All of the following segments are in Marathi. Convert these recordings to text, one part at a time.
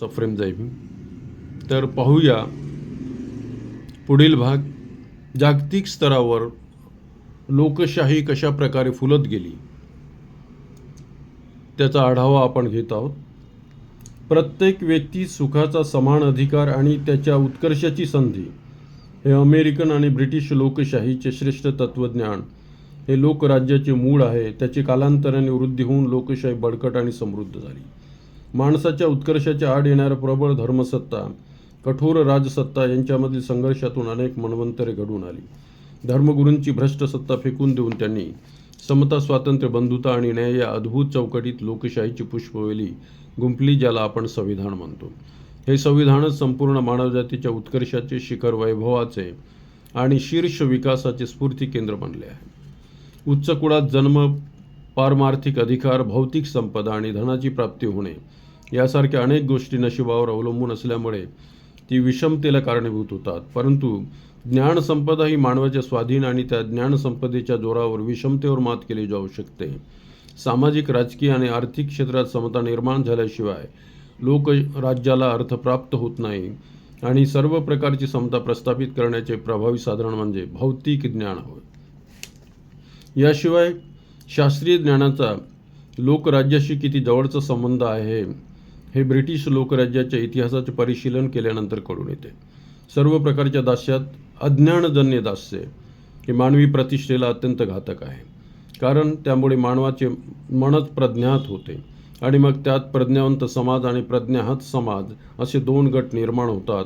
सफ्रेम जैभी तर पाहूया. पुढील भाग. जागतिक स्तरावर लोकशाही कशा प्रकारे फुलत गेली? त्याचा आढावा आपण घेत आहोत. प्रत्येक व्यक्ती सुखाचा समान अधिकार आणि त्याच्या उत्कर्षाची संधी. हे अमेरिकन आणि ब्रिटिश लोकशाहीचे श्रेष्ठ तत्त्वज्ञान. हे लोकराज्याचे मूळ आहे. त्याची कालांतराने वृद्धी होऊन लोकशाही बळकट आणि समृद्ध झाली. माणसाच्या उत्कर्षाच्या आड येणाऱ्या प्रबळ धर्मसत्ता कठोर राजसत्ता यांच्यामधील संघर्षातून अनेक मनवंतरे घडून आली. धर्मगुरूंची भ्रष्ट सत्ता फेकून देऊन त्यांनी समता स्वातंत्र्य बंधुता आणि न्याय या अद्भुत चौकटीत लोकशाहीची पुष्पवेली गुंफली ज्याला आपण संविधान म्हणतो. हे संविधानच संपूर्ण मानवजातीच्या उत्कर्षाचे शिखर वैभवाचे आणि शीर्ष विकासाचे स्फूर्ती केंद्र बनले आहे. उच्च कुळात जन्म पारमार्थिक अधिकार भौतिक संपदा आणि धनाची प्राप्ती होणे यासारख्या अनेक गोष्टी नशिबावर अवलंबून असल्यामुळे ती विषमतेला कारणीभूत होतात. परंतु ज्ञानसंपदा ही मानवाच्या स्वाधीन आणि त्या ज्ञानसंपदेच्या जोरावर विषमतेवर मात केली जाऊ शकते. सामाजिक राजकीय आणि आर्थिक क्षेत्रात समता निर्माण झाल्याशिवाय लोक राज्याला अर्थ प्राप्त होत नाही आणि सर्व प्रकारची समता प्रस्थापित करण्याचे प्रभावी साधन म्हणजे भौतिक ज्ञान होय. याशिवाय शास्त्रीय ज्ञानाचा लोकराज्याशी किती जवळचा संबंध आहे हे ब्रिटिश लोकराज्याच्या इतिहासाचे परिशीलन केल्यानंतर कळून येते. सर्व प्रकारच्या दास्यात अज्ञानजन्य दास्य हे मानवी प्रतिष्ठेला अत्यंत घातक आहे. कारण त्यामुळे मानवाचे मनच प्रज्ञात होते आणि मग त्यात प्रज्ञावंत समाज आणि प्रज्ञाहत समाज असे दोन गट निर्माण होतात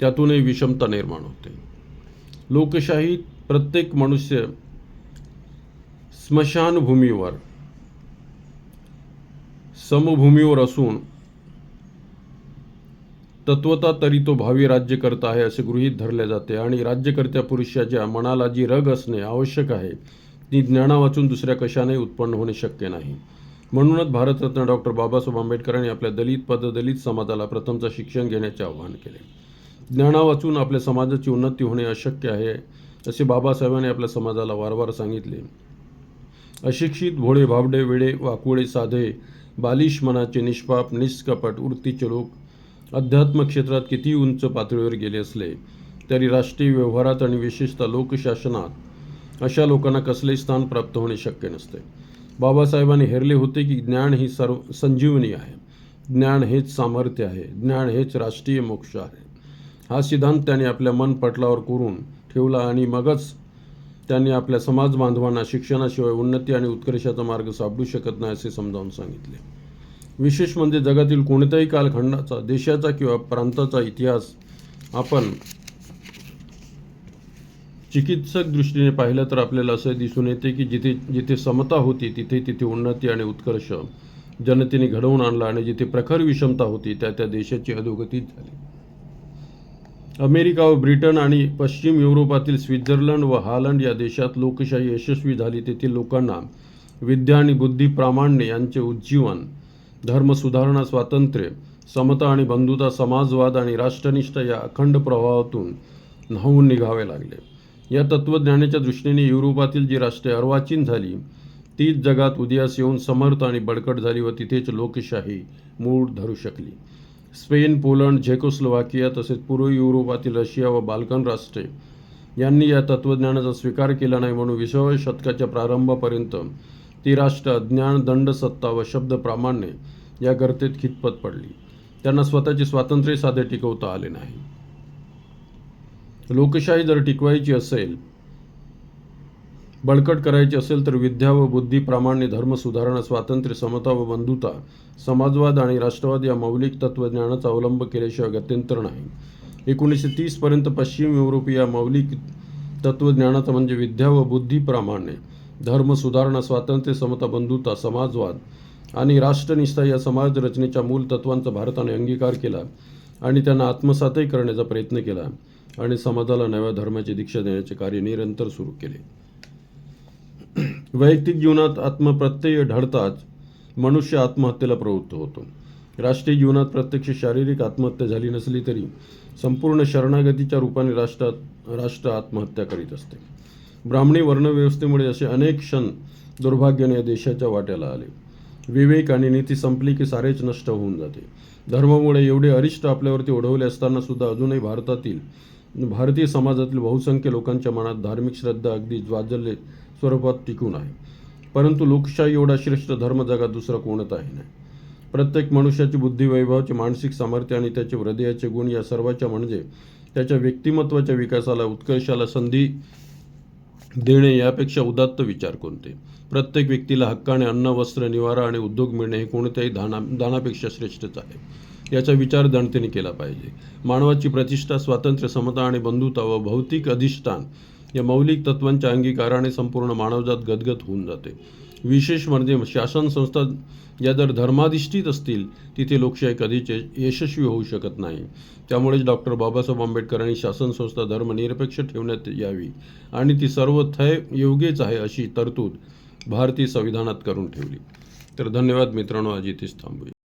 त्यातूनही विषमता निर्माण होते. लोकशाहीत प्रत्येक मनुष्य स्मशानभूमीवर समभूमीवर असून तत्वता तरी तो भावी राज्यकर्ता आहे असे गृहीत धरले जाते आणि राज्यकर्त्या पुरुषाच्या मनाला जी रग असणे आवश्यक आहे ती ज्ञाना वाचून दुसऱ्या कशाने उत्पन्न होणे शक्य नाही. म्हणूनच भारतरत्न डॉक्टर बाबासाहेब आंबेडकरांनी आपल्या दलित पददलित समाजाला प्रथमचा शिक्षण घेण्याचे आवाहन केले. ज्ञाना वाचून आपल्या समाजाची उन्नती होणे अशक्य आहे असे बाबासाहेबांनी आपल्या समाजाला वारंवार सांगितले. अशिक्षित भोळे भाबडे वेडे वाकुळे साधे बालिश मनाचे निष्पाप निष्कपट वृत्तीचे लोक अध्यात्म क्षेत्रात किती उंच पातळीवर गेले असले तरी राष्ट्रीय व्यवहारात आणि विशेषतः लोकशासनात अशा लोकांना कसलेही स्थान प्राप्त होणे शक्य नसते. बाबासाहेबांनी हेरले होते की ज्ञान ही सर्व संजीवनी आहे. ज्ञान हेच सामर्थ्य आहे. ज्ञान हेच राष्ट्रीय मोक्ष आहे. हा सिद्धांत त्याने आपल्या मन पटलावर करून ठेवला आणि मगच त्यांनी आपल्या समाज बांधवांना शिक्षणाशिवाय उन्नती आणि उत्कर्षाचा मार्ग सापडू शकत नाही असे समजावून सांगितले. विशेष म्हणजे जगातील कोणत्याही कालखंडाचा देशाचा किंवा प्रांताचा इतिहास आपण चिकित्सक दृष्टीने पाहिलं तर आपल्याला असं दिसून येते की जिथे जिथे समता होती तिथे तिथे उन्नती आणि उत्कर्ष जनतेने घडवून आणला आणि जिथे प्रखर विषमता होती त्या त्या देशाची अधोगती झाली. अमेरिका व ब्रिटन आणि पश्चिम युरोपातील स्वित्झर्लंड व हालंड या देशात लोकशाही यशस्वी झाली तेथील लोकांना विद्या आणि बुद्धी प्रामाण्य यांचे उज्जीवन धर्म सुधारणा स्वातंत्र्य समता आणि बंधुता समाजवाद आणि राष्ट्रनिष्ठ या अखंड प्रवाहातून न्हावून निघावे लागले. या तत्त्वज्ञानाच्या दृष्टीने युरोपातील जी राष्ट्रे अर्वाचीन झाली तीच जगात उदयास येऊन समर्थ आणि बळकट झाली व तिथेच लोकशाही मूळ धरू शकली. स्पेन पोलंड झेकोस्लोवाकिया तसेच पूर्व युरोपातील रशिया व बाल्कन राष्ट्रे यांनी या तत्त्वज्ञानाचा स्वीकार केला नाही म्हणून विसाव्या शतकाच्या प्रारंभापर्यंत ती राष्ट्र अज्ञान दंड सत्ता व शब्द प्रामाण्य या गर्तेत खितपत पडली. त्यांना स्वतःचे स्वातंत्र्य साधे टिकवता आले नाही. लोकशाही जर टिकवायची असेल बळकट करायची असेल तर विद्या व बुद्धी प्रामाण्य धर्म सुधारणा स्वातंत्र्य समता व बंधुता समाजवाद आणि राष्ट्रवाद या मौलिक तत्त्वज्ञानाचा अवलंब केल्याशिवाय गत्यंतर नाही. एकोणीसशे तीसपर्यंत पश्चिम युरोपीय मौलिक तत्त्वज्ञानाचा म्हणजे विद्या व बुद्धी प्रामाण्य धर्म सुधारणा स्वातंत्र्य समता बंधुता समाजवाद आणि राष्ट्रनिष्ठा या समाज रचनेच्या मूल तत्वांचा भारताने अंगीकार केला आणि त्यांना आत्मसातही करण्याचा प्रयत्न केला आणि समाजाला नव्या धर्माची दीक्षा देण्याचे कार्य निरंतर सुरू केले. वैयक्तिक जीवनात आत्मप्रत्यय ढळताच मनुष्य आत्महत्येला प्रवृत्त होतो. राष्ट्रीय जीवनात प्रत्यक्ष शारीरिक आत्महत्या झाली नसली तरी संपूर्ण शरणागतीच्या रूपाने राष्ट्रात राष्ट्र आत्महत्या करीत असते. ब्राह्मणी वर्णव्यवस्थेमुळे असे अनेक क्षण दुर्भाग्याने या देशाच्या वाट्याला आले. विवेक आणि नीती संपली की सारेच नष्ट होऊन जाते. धर्मामुळे एवढे अरिष्ट आपल्यावरती ओढवले असताना सुद्धा अजूनही भारतातील भारतीय समाजातील बहुसंख्य लोकांच्या मनात धार्मिक श्रद्धा अगदी ज्वाजल्य स्वरूपात टिकून आहे. परंतु लोकशाही एवढा श्रेष्ठ धर्म जगात दुसरा कोणताही नाही. प्रत्येक मनुष्याची बुद्धिवैभवाचे मानसिक सामर्थ्य आणि त्याचे हृदयाचे गुण या सर्वाच्या म्हणजे त्याच्या व्यक्तिमत्वाच्या विकासाला उत्कर्षाला संधी देणे यापेक्षा उदात्त विचार कोणते? प्रत्येक व्यक्तीला हक्काने अन्न वस्त्र निवारा आणि उद्योग मिळणे हे कोणत्याही दाना दानापेक्षा श्रेष्ठच आहे. याचा विचार दणतेने केला पाहिजे. मानवाची प्रतिष्ठा स्वातंत्र्य समता आणि बंधुता व भौतिक अधिष्ठान या मौलिक तत्वांच्या अंगीकाराने संपूर्ण मानवजात गदगद होऊन जाते. विशेष म्हणजे शासन संस्था या जर धर्माधिष्ठित असतील तिथे लोकशाही कधीच यशस्वी होऊ शकत नाही. त्यामुळेच डॉक्टर बाबासाहेब आंबेडकरांनी शासन संस्था धर्मनिरपेक्ष ठेवण्यात यावी आणि ती सर्व थय योग्यच आहे अशी तरतूद भारतीय संविधानात करून ठेवली. तर धन्यवाद मित्रांनो आज इथेच थांबूया.